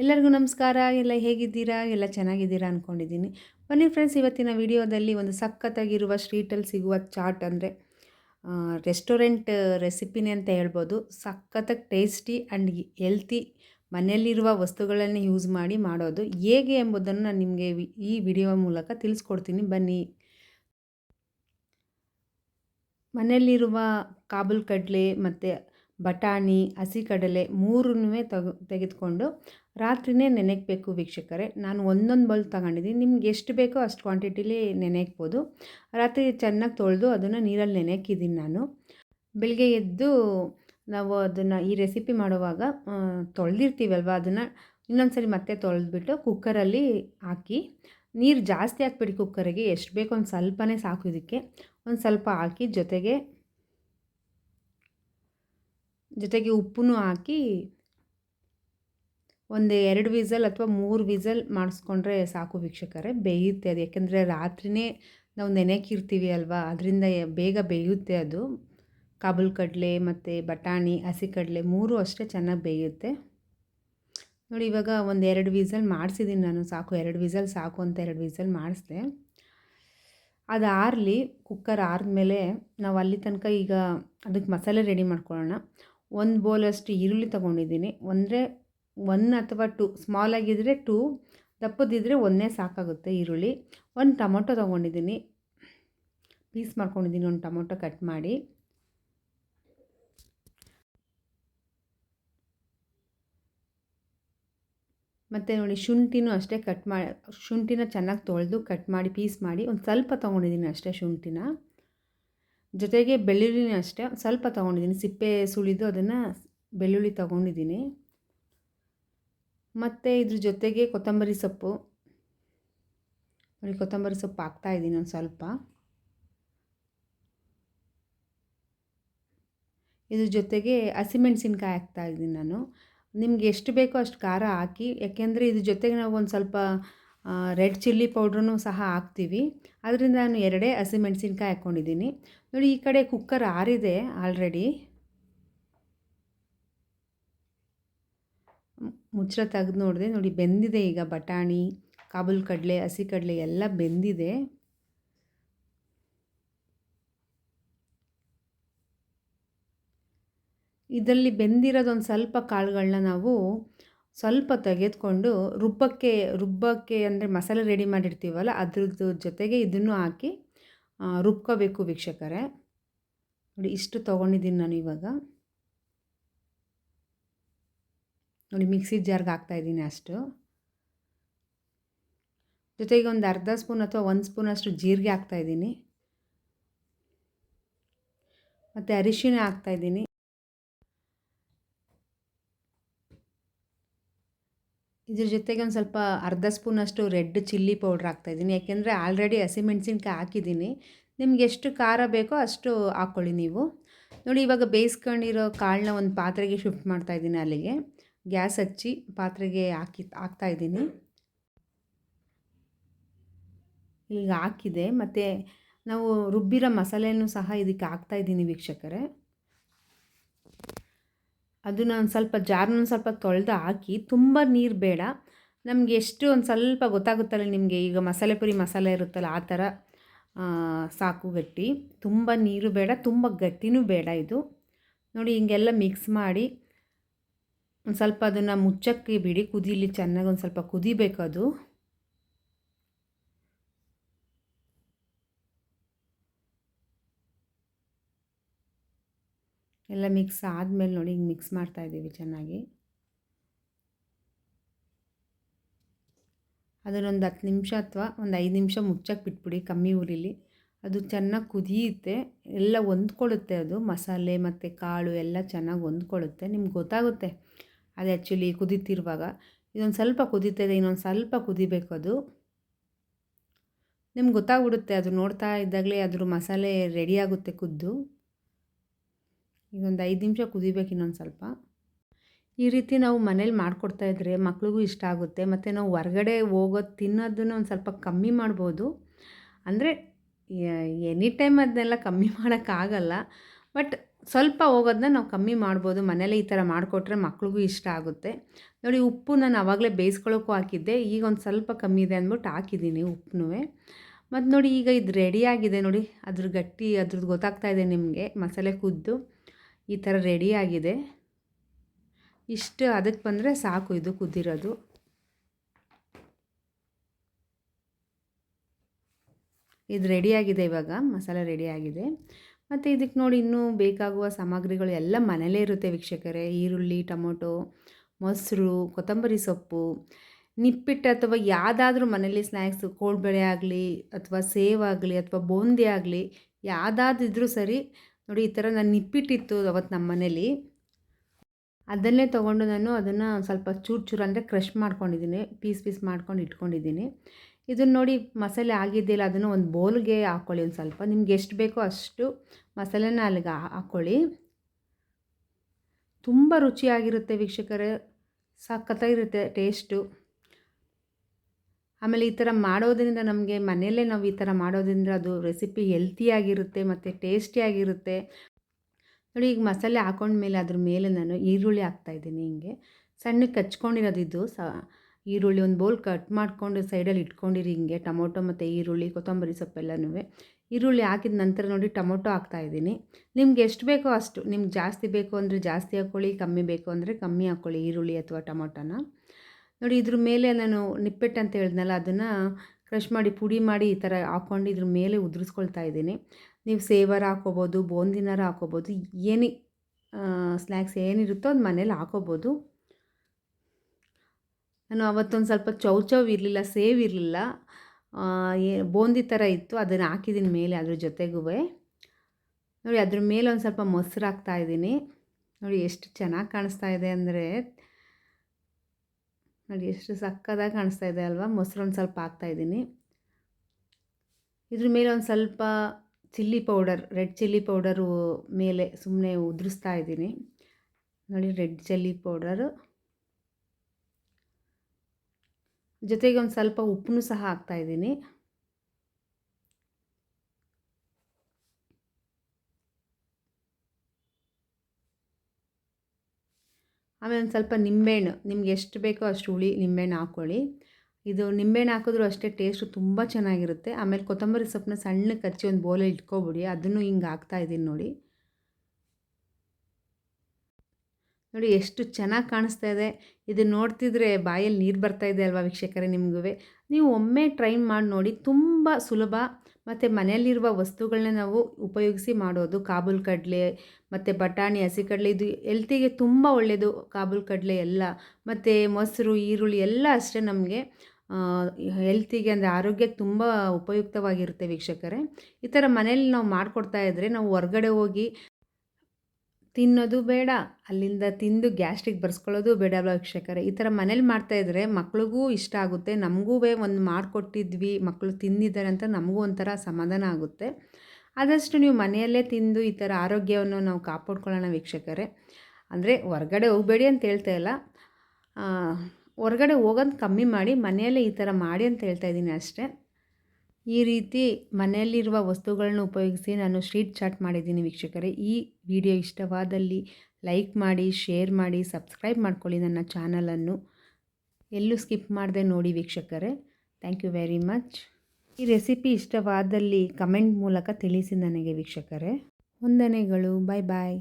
ಎಲ್ಲರಿಗೂ ನಮಸ್ಕಾರ. ಎಲ್ಲ ಹೇಗಿದ್ದೀರಾ? ಎಲ್ಲ ಚೆನ್ನಾಗಿದ್ದೀರಾ ಅಂದ್ಕೊಂಡಿದ್ದೀನಿ ಬನ್ನಿ ಫ್ರೆಂಡ್ಸ್ ಇವತ್ತಿನ ವಿಡಿಯೋದಲ್ಲಿ ಒಂದು ಸಖತ್ತಾಗಿರುವ ಸ್ಟ್ರೀಟಲ್ಲಿ ಸಿಗುವ ಚಾಟ್ ಅಂದರೆ ರೆಸ್ಟೋರೆಂಟ್ ರೆಸಿಪಿನೇ ಅಂತ ಹೇಳ್ಬೋದು. ಸಖತ್ತಾಗಿ ಟೇಸ್ಟಿ ಆ್ಯಂಡ್ ಹೆಲ್ತಿ ಮನೆಯಲ್ಲಿರುವ ವಸ್ತುಗಳನ್ನೇ ಯೂಸ್ ಮಾಡಿ ಮಾಡೋದು. ಹೇಗೆ ಎಂಬುದನ್ನು ನಾನು ನಿಮಗೆ ಈ ವಿಡಿಯೋ ಮೂಲಕ ತಿಳಿಸ್ಕೊಡ್ತೀನಿ. ಬನ್ನಿ. ಮನೆಯಲ್ಲಿರುವ ಕಾಬೂಲ್ ಕಡಲೆ ಮತ್ತು ಬಟಾಣಿ, ಹಸಿ ಕಡಲೆ ಮೂರನ್ನೂ ತಗ ತೆಗೆದುಕೊಂಡು ರಾತ್ರಿಯೇ ನೆನೆಯಬೇಕು ವೀಕ್ಷಕರೇ. ನಾನು ಒಂದೊಂದು ಬೌಲ್ ತಗೊಂಡಿದ್ದೀನಿ. ನಿಮ್ಗೆ ಎಷ್ಟು ಬೇಕೋ ಅಷ್ಟು ಕ್ವಾಂಟಿಟಿಲಿ ನೆನೆಯಕ್ಬೋದು ರಾತ್ರಿ ಚೆನ್ನಾಗಿ ತೊಳೆದು ಅದನ್ನು ನೀರಲ್ಲಿ ನೆನೆಯಕ್ಕಿದ್ದೀನಿ ನಾನು. ಬೆಳಗ್ಗೆ ಎದ್ದು ನಾವು ಅದನ್ನು ಈ ರೆಸಿಪಿ ಮಾಡುವಾಗ ತೊಳೆದಿರ್ತೀವಲ್ವ ಅದನ್ನು? ಇನ್ನೊಂದು ಸರಿ ಮತ್ತೆ ತೊಳೆದ್ಬಿಟ್ಟು ಕುಕ್ಕರಲ್ಲಿ ಹಾಕಿ. ನೀರು ಜಾಸ್ತಿ ಹಾಕ್ಬಿಡಿ ಕುಕ್ಕರಿಗೆ ಎಷ್ಟು ಬೇಕೋ ಒಂದು ಸ್ವಲ್ಪನೇ ಸಾಕು ಇದಕ್ಕೆ. ಒಂದು ಸ್ವಲ್ಪ ಹಾಕಿ ಜೊತೆಗೆ ಜೊತೆಗೆ ಉಪ್ಪು ಹಾಕಿ ಒಂದು ಎರಡು ವಿಸಲ್ ಅಥವಾ ಮೂರು ವಿಸಲ್ ಮಾಡಿಸ್ಕೊಂಡ್ರೆ ಸಾಕು ವೀಕ್ಷಕರೇ, ಬೇಯುತ್ತೆ ಅದು. ಯಾಕೆಂದರೆ ರಾತ್ರಿಯೇ ನಾವು ನೆನೆಕಿರ್ತೀವಿ ಅಲ್ವಾ? ಅದರಿಂದ ಬೇಗ ಬೇಯುತ್ತೆ ಅದು. ಕಾಬೂಲ್ ಕಡಲೆ ಮತ್ತು ಬಟಾಣಿ ಹಸಿ ಕಡಲೆ ಮೂರು ಅಷ್ಟೇ ಚೆನ್ನಾಗಿ ಬೇಯುತ್ತೆ. ನೋಡಿ, ಇವಾಗ ಒಂದು ಎರಡು ವಿಸಲ್ ಮಾಡಿಸಿದ್ದೀನಿ ನಾನು. ಸಾಕು, ಎರಡು ವಿಸಲ್ ಸಾಕು ಅಂತ ಎರಡು ವಿಸಲ್ ಮಾಡಿಸ್ದೆ. ಅದು ಆರಲಿ, ಕುಕ್ಕರ್ ಆರಿದ್ಮೇಲೆ ನಾವು ಅಲ್ಲಿ ತನಕ ಈಗ ಅದಕ್ಕೆ ಮಸಾಲೆ ರೆಡಿ ಮಾಡ್ಕೊಳ್ಳೋಣ. ಒಂದು ಬೌಲಷ್ಟು ಈರುಳ್ಳಿ ತೊಗೊಂಡಿದ್ದೀನಿ ಅಂದರೆ ಒನ್ ಅಥವಾ ಟು ಸ್ಮಾಲ್ ಆಗಿದ್ದರೆ ಟೂ ದಪ್ಪದಿದ್ದರೆ ಒಂದೇ ಸಾಕಾಗುತ್ತೆ ಈರುಳ್ಳಿ. ಒಂದು ಟೊಮೊಟೊ ತೊಗೊಂಡಿದ್ದೀನಿ. ಪೀಸ್ ಮಾಡ್ಕೊಂಡಿದ್ದೀನಿ ಒಂದು ಟೊಮೊಟೊ ಕಟ್ ಮಾಡಿ. ಮತ್ತು ನೋಡಿ ಶುಂಠಿನೂ ಅಷ್ಟೇ ಕಟ್ ಮಾಡಿ ಶುಂಠಿನ ಚೆನ್ನಾಗಿ ತೊಳೆದು ಕಟ್ ಮಾಡಿ, ಪೀಸ್ ಮಾಡಿ, ಒಂದು ಸ್ವಲ್ಪ ತೊಗೊಂಡಿದ್ದೀನಿ ಅಷ್ಟೇ ಶುಂಠಿನ. ಜೊತೆಗೆ ಬೆಳ್ಳುಳ್ಳಿನೂ ಅಷ್ಟೇ ಸ್ವಲ್ಪ ತೊಗೊಂಡಿದ್ದೀನಿ. ಸಿಪ್ಪೆ ಸುಳಿದು ಅದನ್ನು ಬೆಳ್ಳುಳ್ಳಿ ತೊಗೊಂಡಿದ್ದೀನಿ. ಮತ್ತು ಇದ್ರ ಜೊತೆಗೆ ಕೊತ್ತಂಬರಿ ಸೊಪ್ಪು. ನೋಡಿ, ಕೊತ್ತಂಬರಿ ಸೊಪ್ಪು ಹಾಕ್ತಾ ಇದ್ದೀನಿ ಒಂದು ಸ್ವಲ್ಪ. ಇದ್ರ ಜೊತೆಗೆ ಹಸಿಮೆಣ್ಸಿನ್ಕಾಯಿ ಹಾಕ್ತಾಯಿದ್ದೀನಿ ನಾನು. ನಿಮ್ಗೆ ಎಷ್ಟು ಬೇಕೋ ಅಷ್ಟು ಖಾರ ಹಾಕಿ, ಯಾಕೆಂದರೆ ಇದ್ರ ಜೊತೆಗೆ ನಾವು ಒಂದು ಸ್ವಲ್ಪ ರೆಡ್ ಚಿಲ್ಲಿ ಪೌಡ್ರನ್ನು ಸಹ ಹಾಕ್ತೀವಿ. ಅದರಿಂದ ನಾನು ಎರಡೇ ಹಸಿಮೆಣ್ಸಿನ್ಕಾಯಿ ಹಾಕ್ಕೊಂಡಿದ್ದೀನಿ ನೋಡಿ, ಈ ಕಡೆ ಕುಕ್ಕರ್ ಆರಿದೆ ಆಲ್ರೆಡಿ ಮುಚ್ಚಳ ತೆಗೆದು ನೋಡಿದೆ, ನೋಡಿ ಬೆಂದಿದೆ ಈಗ ಬಟಾಣಿ ಕಾಬೂಲ್ ಕಡಲೆ ಹಸಿ ಕಡಲೆ ಎಲ್ಲ ಬೆಂದಿದೆ. ಇದರಲ್ಲಿ ಬೆಂದಿರೋದೊಂದು ಸ್ವಲ್ಪ ಕಾಳುಗಳನ್ನ ನಾವು ಸ್ವಲ್ಪ ತೆಗೆದುಕೊಂಡು ರುಬ್ಬಕ್ಕೆ ರುಬ್ಬಕ್ಕೆ ಅಂದರೆ ಮಸಾಲೆ ರೆಡಿ ಮಾಡಿರ್ತೀವಲ್ಲ, ಅದ್ರದ್ದು ಜೊತೆಗೆ ಇದನ್ನು ಹಾಕಿ ರುಬ್ಕೋಬೇಕು ವೀಕ್ಷಕರೇ. ನೋಡಿ ಇಷ್ಟು ತೊಗೊಂಡಿದ್ದೀನಿ ನಾನು ಇವಾಗ. ನೋಡಿ ಮಿಕ್ಸಿ ಜಾರ್ಗೆ ಹಾಕ್ತಾಯಿದ್ದೀನಿ ಅಷ್ಟು. ಜೊತೆಗೆ ಒಂದು ಅರ್ಧ ಸ್ಪೂನ್ ಅಥವಾ ಒಂದು ಸ್ಪೂನ್ ಅಷ್ಟು ಜೀರಿಗೆ ಹಾಕ್ತಾಯಿದ್ದೀನಿ ಮತ್ತು ಅರಿಶಿನ ಹಾಕ್ತಾಯಿದ್ದೀನಿ ಇದ್ರ ಜೊತೆಗೆ ಒಂದು ಸ್ವಲ್ಪ ಅರ್ಧ ಸ್ಪೂನಷ್ಟು ರೆಡ್ ಚಿಲ್ಲಿ ಪೌಡ್ರ್ ಹಾಕ್ತಾಯಿದ್ದೀನಿ ಯಾಕೆಂದರೆ ಆಲ್ರೆಡಿ ಹಸಿಮೆಣ್ಸಿನ್ಕಾಯಿ ಹಾಕಿದ್ದೀನಿ. ನಿಮ್ಗೆ ಎಷ್ಟು ಖಾರ ಬೇಕೋ ಅಷ್ಟು ಹಾಕ್ಕೊಳ್ಳಿ ನೀವು. ನೋಡಿ ಇವಾಗ ಬೇಯಿಸ್ಕೊಂಡಿರೋ ಕಾಳನ್ನ ಒಂದು ಪಾತ್ರೆಗೆ ಶಿಫ್ಟ್ ಮಾಡ್ತಾಯಿದ್ದೀನಿ ಅಲ್ಲಿಗೆ. ಗ್ಯಾಸ್ ಹಚ್ಚಿ ಪಾತ್ರೆಗೆ ಹಾಕಿ ಹಾಕ್ತಾಯಿದ್ದೀನಿ ಈಗ ಹಾಕಿದೆ. ಮತ್ತು ನಾವು ರುಬ್ಬಿರೋ ಮಸಾಲೆನೂ ಸಹ ಇದಕ್ಕೆ ಹಾಕ್ತಾಯಿದ್ದೀನಿ ವೀಕ್ಷಕರೇ. ಅದನ್ನು ಒಂದು ಸ್ವಲ್ಪ ಜಾರನ್ನ ಸ್ವಲ್ಪ ತೊಳೆದು ಹಾಕಿ, ತುಂಬ ನೀರು ಬೇಡ. ನಮಗೆ ಎಷ್ಟು ಒಂದು ಸ್ವಲ್ಪ ಗೊತ್ತಾಗುತ್ತಲ್ಲ ನಿಮಗೆ, ಈಗ ಮಸಾಲೆ ಪುರಿ ಮಸಾಲೆ ಇರುತ್ತಲ್ಲ ಆ ಥರ ಸಾಕು ಗಟ್ಟಿ. ತುಂಬ ನೀರು ಬೇಡ, ತುಂಬ ಗಟ್ಟಿನೂ ಬೇಡ ಇದು. ನೋಡಿ, ಹಿಂಗೆಲ್ಲ ಮಿಕ್ಸ್ ಮಾಡಿ ಒಂದು ಸ್ವಲ್ಪ ಅದನ್ನು ಮುಚ್ಚಕ್ಕೆ ಬಿಡಿ. ಕುದೀಲಿ ಚೆನ್ನಾಗಿ ಒಂದು ಸ್ವಲ್ಪ ಕುದಿಬೇಕು ಅದು. ಎಲ್ಲ ಮಿಕ್ಸ್ ಆದಮೇಲೆ ನೋಡಿ ಹಿಂಗೆ ಮಿಕ್ಸ್ ಮಾಡ್ತಾಯಿದ್ದೀವಿ ಚೆನ್ನಾಗಿ. ಅದನ್ನೊಂದು ಹತ್ತು ನಿಮಿಷ ಅಥವಾ ಒಂದು ಐದು ನಿಮಿಷ ಮುಚ್ಚಕ್ಕೆ ಬಿಟ್ಬಿಡಿ ಕಮ್ಮಿ ಉರಿಲಿ ಅದು ಚೆನ್ನಾಗಿ ಕುದಿಯುತ್ತೆ. ಎಲ್ಲ ಹೊಂದ್ಕೊಳ್ಳುತ್ತೆ ಅದು. ಮಸಾಲೆ ಮತ್ತು ಕಾಳು ಎಲ್ಲ ಚೆನ್ನಾಗಿ ಹೊಂದ್ಕೊಳ್ಳುತ್ತೆ. ನಿಮ್ಗೆ ಗೊತ್ತಾಗುತ್ತೆ. ಅದು ಆ್ಯಕ್ಚುಲಿ ಕುದೀತಿರುವಾಗ, ಇದೊಂದು ಸ್ವಲ್ಪ ಕುದೀತಿದೆ, ಇನ್ನೊಂದು ಸ್ವಲ್ಪ ಕುದಿಬೇಕು ಅದು. ನಿಮ್ಗೆ ಗೊತ್ತಾಗ್ಬಿಡುತ್ತೆ, ಅದು ನೋಡ್ತಾ ಇದ್ದಾಗಲೇ ಅದ್ರ ಮಸಾಲೆ ರೆಡಿಯಾಗುತ್ತೆ ಕುದ್ದು. ಇದೊಂದು ಐದು ನಿಮಿಷ ಕುದಿಬೇಕು ಇನ್ನೊಂದು ಸ್ವಲ್ಪ. ಈ ರೀತಿ ನಾವು ಮನೇಲಿ ಮಾಡಿಕೊಡ್ತಾಯಿದ್ರೆ ಮಕ್ಳಿಗೂ ಇಷ್ಟ ಆಗುತ್ತೆ. ಮತ್ತು ನಾವು ಹೊರಗಡೆ ಹೋಗೋದು ತಿನ್ನೋದನ್ನು ಒಂದು ಸ್ವಲ್ಪ ಕಮ್ಮಿ ಮಾಡ್ಬೋದು. ಅಂದರೆ ಎನಿ ಟೈಮ್ ಅದನ್ನೆಲ್ಲ ಕಮ್ಮಿ ಮಾಡೋಕ್ಕಾಗಲ್ಲ. ಬಟ್ ಸ್ವಲ್ಪ ಹೋಗೋದನ್ನ ನಾವು ಕಮ್ಮಿ ಮಾಡ್ಬೋದು. ಮನೇಲಿ ಈ ಥರ ಮಾಡಿಕೊಟ್ರೆ ಮಕ್ಳಿಗೂ ಇಷ್ಟ ಆಗುತ್ತೆ. ನೋಡಿ ಉಪ್ಪು ನಾನು ಆವಾಗಲೇ ಬೇಯಿಸ್ಕೊಳ್ಳೋಕ್ಕೂ ಹಾಕಿದ್ದೆ. ಈಗ ಒಂದು ಸ್ವಲ್ಪ ಕಮ್ಮಿ ಇದೆ ಅಂದ್ಬಿಟ್ಟು ಹಾಕಿದ್ದೀನಿ ಉಪ್ಪು ಮತ್ತು ನೋಡಿ, ಈಗ ಇದು ರೆಡಿಯಾಗಿದೆ ನೋಡಿ. ಅದ್ರ ಗಟ್ಟಿ ಅದ್ರದ್ದು ಗೊತ್ತಾಗ್ತಾ ಇದೆ ನಿಮಗೆ. ಮಸಾಲೆ ಕುದ್ದು ಈ ಥರ ರೆಡಿಯಾಗಿದೆ ಇಷ್ಟು ಅದಕ್ಕೆ ಬಂದರೆ ಸಾಕು ಇದು ಕುದ್ದಿರೋದು ಇದು ರೆಡಿಯಾಗಿದೆ ಇವಾಗ. ಮಸಾಲೆ ರೆಡಿಯಾಗಿದೆ ಮತ್ತು ಇದಕ್ಕೆ ನೋಡಿ ಇನ್ನೂ ಬೇಕಾಗುವ ಸಾಮಗ್ರಿಗಳು ಎಲ್ಲ ಮನೇಲೇ ಇರುತ್ತೆ ವೀಕ್ಷಕರೇ. ಈರುಳ್ಳಿ, ಟೊಮೊಟೊ, ಮೊಸರು, ಕೊತ್ತಂಬರಿ ಸೊಪ್ಪು, ನಿಪ್ಪಿಟ್ಟು ಅಥವಾ ಯಾವುದಾದ್ರೂ ಮನೇಲಿ ಸ್ನ್ಯಾಕ್ಸ್ ಕೋಳ್ಬಳೆ ಆಗಲಿ ಅಥವಾ ಸೇವ್ ಆಗಲಿ ಅಥವಾ ಬೂಂದಿ ಆಗಲಿ ಯಾವುದಾದಿದ್ರೂ ಸರಿ ನೋಡಿ ಈ ಥರ ನಾನು ನಿಪ್ಪಿಟ್ಟಿತ್ತು ಅವತ್ತು ನಮ್ಮ ಮನೇಲಿ. ಅದನ್ನೇ ತೊಗೊಂಡು ನಾನು ಅದನ್ನು ಸ್ವಲ್ಪ ಚೂರು ಚೂರು ಅಂದರೆ ಕ್ರಷ್ ಮಾಡ್ಕೊಂಡಿದ್ದೀನಿ, ಪೀಸ್ ಪೀಸ್ ಮಾಡ್ಕೊಂಡು ಇಟ್ಕೊಂಡಿದ್ದೀನಿ. ಇದನ್ನು ನೋಡಿ ಮಸಾಲೆ ಆಗಿದ್ದಿಲ್ಲ, ಅದನ್ನು ಒಂದು ಬೌಲ್ಗೆ ಹಾಕ್ಕೊಳ್ಳಿ ಒಂದು ಸ್ವಲ್ಪ. ನಿಮ್ಗೆ ಎಷ್ಟು ಬೇಕೋ ಅಷ್ಟು ಮಸಾಲೆನ ಅಲ್ಲಿಗೆ ಹಾಕ್ಕೊಳ್ಳಿ ತುಂಬ ರುಚಿಯಾಗಿರುತ್ತೆ ವೀಕ್ಷಕರೇ. ಸಖತ್ತಾಗಿರುತ್ತೆ ಟೇಸ್ಟು. ಆಮೇಲೆ ಈ ಥರ ಮಾಡೋದರಿಂದ ನಮಗೆ ಮನೆಯಲ್ಲೇ ನಾವು ಈ ಥರ ಮಾಡೋದ್ರಿಂದ ಅದು ರೆಸಿಪಿ ಹೆಲ್ತಿಯಾಗಿರುತ್ತೆ ಮತ್ತು ಟೇಸ್ಟಿಯಾಗಿರುತ್ತೆ. ನೋಡಿ, ಈಗ ಮಸಾಲೆ ಹಾಕೊಂಡ್ಮೇಲೆ ಅದ್ರ ಮೇಲೆ ನಾನು ಈರುಳ್ಳಿ ಹಾಕ್ತಾಯಿದ್ದೀನಿ ಹಿಂಗೆ. ಸಣ್ಣಕ್ಕೆ ಹಚ್ಕೊಂಡಿರೋದಿದ್ದು ಇದು ಸ ಈರುಳ್ಳಿ ಒಂದು ಬೌಲ್ ಕಟ್ ಮಾಡಿಕೊಂಡು ಸೈಡಲ್ಲಿ ಇಟ್ಕೊಂಡಿರಿ ಹಿಂಗೆ, ಟೊಮೊಟೊ ಮತ್ತು ಈರುಳ್ಳಿ, ಕೊತ್ತಂಬರಿ ಸೊಪ್ಪೆಲ್ಲನೂ. ಈರುಳ್ಳಿ ಹಾಕಿದ ನಂತರ ನೋಡಿ ಟೊಮೊಟೊ ಹಾಕ್ತಾಯಿದ್ದೀನಿ ನಿಮ್ಗೆ ಎಷ್ಟು ಬೇಕೋ ಅಷ್ಟು, ನಿಮ್ಗೆ ಜಾಸ್ತಿ ಬೇಕು ಅಂದರೆ ಜಾಸ್ತಿ ಹಾಕ್ಕೊಳ್ಳಿ ಕಮ್ಮಿ ಬೇಕು ಅಂದರೆ ಕಮ್ಮಿ ಹಾಕ್ಕೊಳ್ಳಿ ಈರುಳ್ಳಿ ಅಥವಾ ಟೊಮೊಟೊನ. ನೋಡಿ ಇದ್ರ ಮೇಲೆ ನಾನು ನಿಪ್ಪೆಟ್ಟು ಅಂತ ಹೇಳಿದ್ನಲ್ಲ, ಅದನ್ನು ಕ್ರಷ್ ಮಾಡಿ ಪುಡಿ ಮಾಡಿ ಈ ಥರ ಹಾಕ್ಕೊಂಡು ಇದ್ರ ಮೇಲೆ ಉದುರಿಸ್ಕೊಳ್ತಾ ಇದ್ದೀನಿ. ನೀವು ಸೇವರ್ ಹಾಕೋಬೋದು ಬೋಂದಿನಾರ ಹಾಕೋಬೋದು ಏನೇ ಸ್ನ್ಯಾಕ್ಸ್ ಏನಿರುತ್ತೋ ಅದು ಮನೇಲಿ ಹಾಕೋಬೋದು ನಾನು ಅವತ್ತೊಂದು ಸ್ವಲ್ಪ ಚೌ ಚೌ ಇರಲಿಲ್ಲ, ಸೇವ್ ಇರಲಿಲ್ಲ. ಬೂಂದಿ ಥರ ಇತ್ತು, ಅದನ್ನು ಹಾಕಿದ್ದೀನಿ ಮೇಲೆ ಅದ್ರ ಜೊತೆಗೂ ನೋಡಿ, ಅದ್ರ ಮೇಲೆ ಒಂದು ಸ್ವಲ್ಪ ಮೊಸರು ಹಾಕ್ತಾಯಿದ್ದೀನಿ ನೋಡಿ, ಎಷ್ಟು ಚೆನ್ನಾಗಿ ಕಾಣಿಸ್ತಾ ಇದೆ ಅಂದರೆ, ನೋಡಿ, ಎಷ್ಟು ಸಕ್ಕದಾಗಿ ಕಾಣಿಸ್ತಾ ಇದೆ ಅಲ್ವಾ? ಮೊಸರು ಒಂದು ಸ್ವಲ್ಪ ಹಾಕ್ತಾಯಿದ್ದೀನಿ ಇದ್ರ ಮೇಲೆ ಒಂದು ಸ್ವಲ್ಪ chilli powder, red chilli powder ಮೇಲೆ ಸುಮ್ಮನೆ ಉದುರಿಸ್ತಾ ಇದ್ದೀನಿ. ನೋಡಿ, ರೆಡ್ ಚಿಲ್ಲಿ ಪೌಡರು. ಜೊತೆಗೆ ಒಂದು ಸ್ವಲ್ಪ ಉಪ್ಪನ್ನು ಸಹ ಹಾಕ್ತಾಯಿದ್ದೀನಿ ಆಮೇಲೆ ಒಂದು ಸ್ವಲ್ಪ ನಿಂಬೆಹಣ್ಣು, ನಿಮ್ಗೆ ಎಷ್ಟು ಬೇಕೋ ಅಷ್ಟು ಹುಳಿ ನಿಂಬೆಹಣ್ಣು ಹಾಕ್ಕೊಳ್ಳಿ ಇದು ನಿಂಬೆಹಣ್ಣು ಹಾಕಿದ್ರೂ ಅಷ್ಟೇ ಟೇಸ್ಟು ತುಂಬ ಚೆನ್ನಾಗಿರುತ್ತೆ. ಆಮೇಲೆ ಕೊತ್ತಂಬರಿ ಸೊಪ್ಪನ್ನ ಸಣ್ಣಕ್ಕೆ ಹಚ್ಚಿ ಒಂದು ಬೌಲಲ್ಲಿ ಇಟ್ಕೊಬಿಡಿ, ಅದನ್ನು ಹಿಂಗೆ ಹಾಕ್ತಾಯಿದ್ದೀನಿ ನೋಡಿ. ನೋಡಿ ಎಷ್ಟು ಚೆನ್ನಾಗಿ ಕಾಣಿಸ್ತಾ ಇದೆ. ಇದು ನೋಡ್ತಿದ್ರೆ ಬಾಯಲ್ಲಿ ನೀರು ಬರ್ತಾ ಇದೆ ಅಲ್ವಾ ವೀಕ್ಷಕರೇ ನಿಮಗೂ ನೀವು ಒಮ್ಮೆ ಟ್ರೈ ಮಾಡಿ ನೋಡಿ, ತುಂಬ ಸುಲಭ. ಮತ್ತು ಮನೆಯಲ್ಲಿರುವ ವಸ್ತುಗಳನ್ನ ನಾವು ಉಪಯೋಗಿಸಿ ಮಾಡೋದು, ಕಾಬೂಲ್ ಕಡಲೆ, ಮತ್ತು ಬಟಾಣಿ, ಹಸಿ ಕಡಲೆ, ಇದು ಹೆಲ್ತಿಗೆ ತುಂಬ ಒಳ್ಳೆಯದು ಕಾಬೂಲ್ ಕಡಲೆ ಎಲ್ಲ. ಮತ್ತು ಮೊಸರು, ಈರುಳ್ಳಿ ಎಲ್ಲ ಅಷ್ಟೇ ನಮಗೆ ಹೆಲ್ತಿಗೆ ಅಂದರೆ ಆರೋಗ್ಯಕ್ಕೆ ತುಂಬ ಉಪಯುಕ್ತವಾಗಿರುತ್ತೆ ವೀಕ್ಷಕರೇ. ಈ ಥರ ಮನೇಲಿ ನಾವು ಮಾಡಿಕೊಡ್ತಾ ಇದ್ದರೆ ನಾವು ಹೊರ್ಗಡೆ ಹೋಗಿ ತಿನ್ನೋದು ಬೇಡ, ಅಲ್ಲಿಂದ ತಿಂದು ಗ್ಯಾಸ್ಟ್ರಿಕ್ ಬರ್ಸ್ಕೊಳ್ಳೋದು ಬೇಡ ಭಕ್ಷಕರೇ ಈ ಥರ ಮನೇಲಿ ಮಾಡ್ತಾಯಿದ್ರೆ ಮಕ್ಳಿಗೂ ಇಷ್ಟ ಆಗುತ್ತೆ ನಮಗೂ ಒಂದು ಮಾಡಿಕೊಟ್ಟಿದ್ವಿ ಮಕ್ಕಳು ತಿಂದಿದ್ದಾರೆ ಅಂತ ನಮಗೂ ಒಂಥರ ಸಮಾಧಾನ ಆಗುತ್ತೆ. ಆದಷ್ಟು ನೀವು ಮನೆಯಲ್ಲೇ ತಿಂದು ಈ ಥರ ಆರೋಗ್ಯವನ್ನು ನಾವು ಕಾಪಾಡ್ಕೊಳ್ಳೋಣ ವೀಕ್ಷಕರೇ. ಅಂದರೆ ಹೊರಗಡೆ ಹೋಗಬೇಡಿ ಅಂತ ಹೇಳ್ತಾ ಇಲ್ಲ. ಹೊರಗಡೆ ಹೋಗೋದು ಕಮ್ಮಿ ಮಾಡಿ ಮನೆಯಲ್ಲೇ ಈ ಥರ ಮಾಡಿ ಅಂತ ಹೇಳ್ತಾ ಇದ್ದೀನಿ ಅಷ್ಟೇ. ಈ ರೀತಿ ಮನೆಯಲ್ಲಿರುವ ವಸ್ತುಗಳನ್ನು ಉಪಯೋಗಿಸಿ ನಾನು ಸ್ಟ್ರೀಟ್ ಚಾಟ್ ಮಾಡಿದ್ದೀನಿ ವೀಕ್ಷಕರೇ. ಈ ವಿಡಿಯೋ ಇಷ್ಟವಾದಲ್ಲಿ ಲೈಕ್ ಮಾಡಿ, ಶೇರ್ ಮಾಡಿ, ಸಬ್ಸ್ಕ್ರೈಬ್ ಮಾಡ್ಕೊಳ್ಳಿ ನನ್ನ ಚಾನಲನ್ನು. ಎಲ್ಲೂ ಸ್ಕಿಪ್ ಮಾಡದೆ ನೋಡಿ ವೀಕ್ಷಕರೇ. Thank you very much. ಈ ರೆಸಿಪಿ ಇಷ್ಟವಾದಲ್ಲಿ ಕಮೆಂಟ್ ಮೂಲಕ ತಿಳಿಸಿ ನನಗೆ ವೀಕ್ಷಕರೇ. ವಂದನೆಗಳು. ಬಾಯ್ ಬಾಯ್